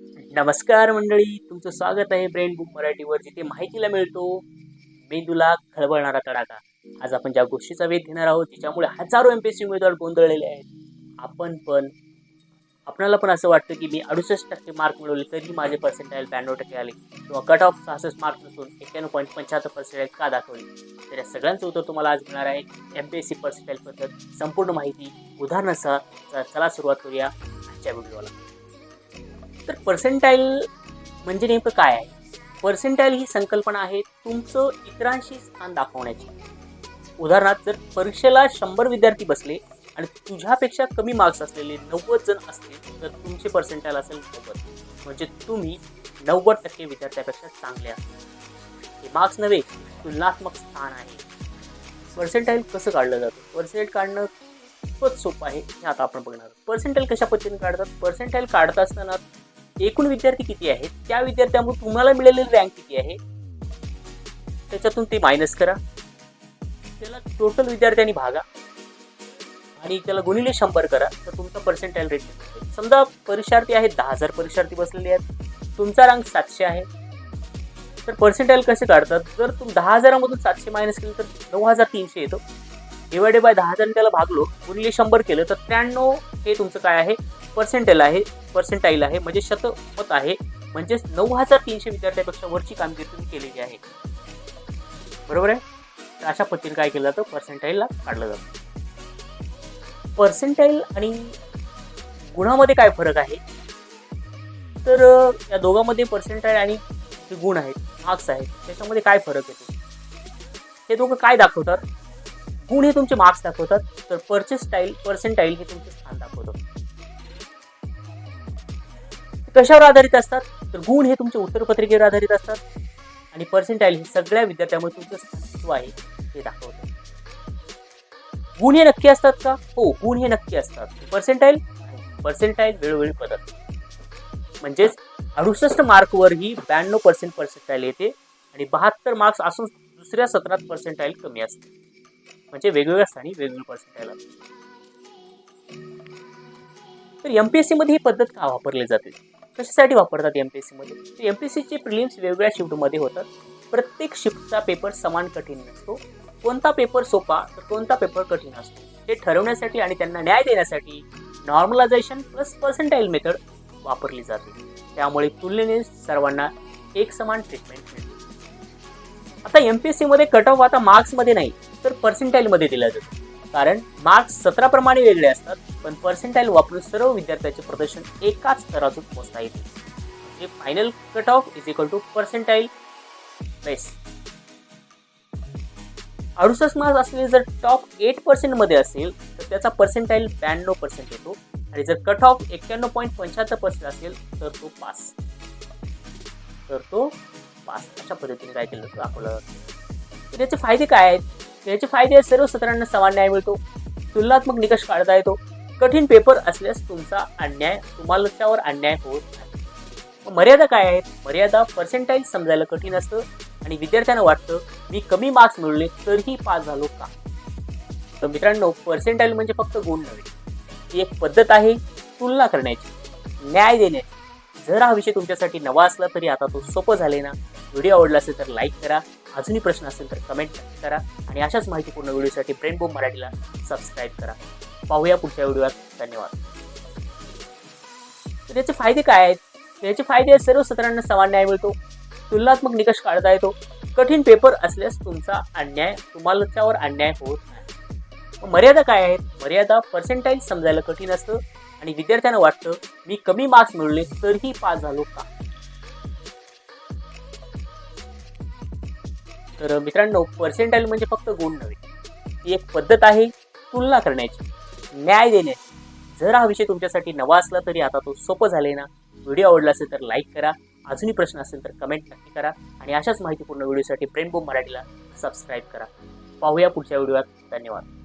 नमस्कार मंडळी तुमचं स्वागत आहे ब्रेन बुक मराठीवर जिथे माहितीला मिळतो मेंदूला खळबळणारा तडाखा. आज आपण ज्या गोष्टीचा वेध घेणार आहोत तिच्यामुळे हजारो एम पी एस सी उमेदवार गोंधळलेले आहेत. आपण पण आपणाला पण असं वाटतं की मी अडुसष्ट टक्के मार्क मिळवले तरी माझे पर्सेंटाईल ब्याण्णव टक्के आले. किंवा कट ऑफ सहासष्ट मार्क नसून एक्क्याण्णव पॉईंट पंच्याहत्तर पर्सेंटाईल का दाखवले? तर या सगळ्यांचं उत्तर तुम्हाला आज मिळणार आहे. M P S C percentile पद्धत संपूर्ण माहिती उदाहरणासह चला सुरुवात करूया आजच्या व्हिडिओला तर पर्सेंटाईल म्हणजे नेमकं काय आहे? पर्सेंटाईल ही संकल्पना आहे तुमचं इतरांशी स्थान दाखवण्याची. उदाहरणार्थ जर परीक्षेला शंभर विद्यार्थी बसले आणि तुझ्यापेक्षा कमी मार्क्स असलेले नव्वद जण असतील तर तुमचे पर्सेंटाईल असेल नव्वद. म्हणजे तुम्ही नव्वद टक्के विद्यार्थ्यापेक्षा चांगले असतात हे मार्क्स नव्हे तुलनात्मक स्थान आहे. पर्सेंटाईल कसं काढलं जातं? पर्सेंटाईल काढणं खूपच सोपं आहे. हे आता आपण बघणार पर्सेंटाईल कशा पद्धतीने काढतात? पर्सेंटाईल काढत असताना एकूण विद्यार्थी किती आहेत? त्या विद्यार्थ्यामुळे तुम्हाला मिळालेली रँक किती आहे? त्याच्यातून ते मायनस करा. त्याला टोटल विद्यार्थ्यांनी भागा. आणि त्याला गुणिले शंभर करा. तर तुमचा पर्सेंटाईल रेट समजा परीक्षार्थी आहेत दहा हजार परीक्षार्थी बसलेले आहेत. तुमचा रँक सातशे आहे. तर पर्सेंटाईल कसे काढतात? जर तुम्ही दहा हजारामधून सातशे मायनस केलं तर नऊ हजार तीनशे येतो. डिवायडेड बाय दहा हजार त्याला भागलो गुणिले शंभर केलं तर त्र्याण्णव हे तुमचं काय आहे? पर्सेंटेल आहे पर्सेंटाईल आहे म्हणजे शतमत आहे म्हणजेच नऊ हजार तीनशे विद्यार्थ्यापेक्षा वरची कामगिरी तुम्ही केलेली आहे. बरोबर आहे? तर अशा पद्धतीने काय केलं जातं? पर्सेंटाईलला काढलं जातं. पर्सेंटाईल आणि गुणामध्ये काय फरक आहे? तर या दोघांमध्ये पर्सेंटाईल आणि जे गुण आहेत मार्क्स आहेत त्याच्यामध्ये काय फरक येतो? हे दोघं काय दाखवतात? गुण हे तुमचे मार्क्स दाखवतात तर पर्चेस स्टाईल पर्सेंटाईल हे तुमचे स्थान दाखवतात कशावर आधारित असतात? तर गुण हे तुमच्या उत्तरपत्रिकेवर आधारित असतात. आणि पर्सेंटाईल हे सगळ्या विद्यार्थ्यामध्ये तुमचं अस्तित्व आहे ते दाखवतं. गुण हे नक्की असतात का? हो गुण हे नक्की असतात. पर्सेंटाईल पर्सेंटाईल वेळोवेळी बदलते म्हणजेच अडुसष्ट मार्कवरही ब्याण्णव पर्सेंट पर्सेंटाईल येते आणि बहात्तर मार्क्स असून दुसऱ्या सत्रात पर्सेंटाईल कमी असते. म्हणजे वेगवेगळ्या स्थानी वेगवेगळी पर्सेंटाईल असते तर एम पी एस सीमध्ये ही पद्धत का वापरली जाते? कशासाठी वापरतात एम पी एस सीमध्ये एम पी एस सीचे प्रिलिम्स वेगवेगळ्या शिफ्टमध्ये होतात. प्रत्येक शिफ्टचा पेपर समान कठीण नसतो. कोणता पेपर सोपा तर कोणता पेपर कठीण असतो. हे ठरवण्यासाठी आणि त्यांना न्याय देण्यासाठी नॉर्मलायझेशन प्लस पर्सेंटाईल मेथड वापरली जाते. त्यामुळे तुलनेने सर्वांना एक समान ट्रीटमेंट मिळते. आता एम पी एस सीमध्ये कट ऑफ आता मार्क्समध्ये नाही तर पर्सेंटाईलमध्ये दिला जातो कारण मार्क्स सत्राप्रमाणे वेगळे असतात पण पर्सेंटाईल वापरून सर्व विद्यार्थ्याचे प्रदर्शन एकाच स्तरातून पोहोचता येते. म्हणजे final cut off is equal to percentile base अडुसष्ट मार्क्स असलेले जर टॉप एट पर्सेंटमध्ये असेल तर त्याचा पर्सेंटाईल ब्याण्णव पर्सेंट येतो. आणि जर कट ऑफ एक्क्याण्णव पॉईंट पंच्याहत्तर पर्सेंट असेल तर तो पास तर तो पास अशा पद्धतीने काय केलं दाखवलं तर याचे फायदे काय आहेत? याचे फायदे सर्व सत्रांना समान न्याय मिळतो. तुलनात्मक निकष काढता येतो. कठीण पेपर असल्यास तुमचा अन्याय तुम्हालाच्यावर अन्याय होत नाही. मर्यादा काय आहेत? मर्यादा पर्सेंटाईल समजायला कठीण असतं आणि विद्यार्थ्यांना वाटतं मी कमी मार्क्स मिळवले तरीही पास झालो का? तर मित्रांनो पर्सेंटाईल म्हणजे फक्त गुण नव्हे. ही एक पद्धत आहे तुलना करण्याची. न्याय देण्याची. जर हा विषय तुमच्यासाठी नवा असला तरी आता तो सोपं झाले ना व्हिडिओ आवडला असेल तर लाईक करा. अजूनही प्रश्न असेल तर कमेंट करा आणि अशाच माहितीपूर्ण व्हिडिओसाठी ब्रेनबोम मराठीला सबस्क्राईब करा. पाहूया पुढच्या व्हिडिओत. धन्यवाद. तर याचे फायदे काय आहेत? याचे फायदे आहेत सर्व सत्रांना समान न्याय मिळतो. तुलनात्मक निकष काढता येतो. कठीण पेपर असल्यास तुमचा अन्याय तुम्हालाच्यावर अन्याय होत नाही. मर्यादा काय आहेत? मर्यादा पर्सेंटाईल समजायला कठीण असतं आणि विद्यार्थ्यांना वाटतं मी कमी मार्क्स मिळवले तरीही पास झालो का? तर मित्रांनो पर्सेंटाईल म्हणजे फक्त गुण नव्हे ही एक पद्धत आहे तुलना करण्याची. न्याय देण्याची जर हा विषय तुमच्यासाठी नवा असला तरी आता तो सोपं झाले ना. व्हिडिओ आवडला असेल तर लाईक करा. अजूनही प्रश्न असेल तर कमेंट नक्की करा. आणि अशाच माहितीपूर्ण व्हिडिओसाठी प्रेमबोम मराठीला सबस्क्राईब करा. पाहूया पुढच्या व्हिडिओत. धन्यवाद.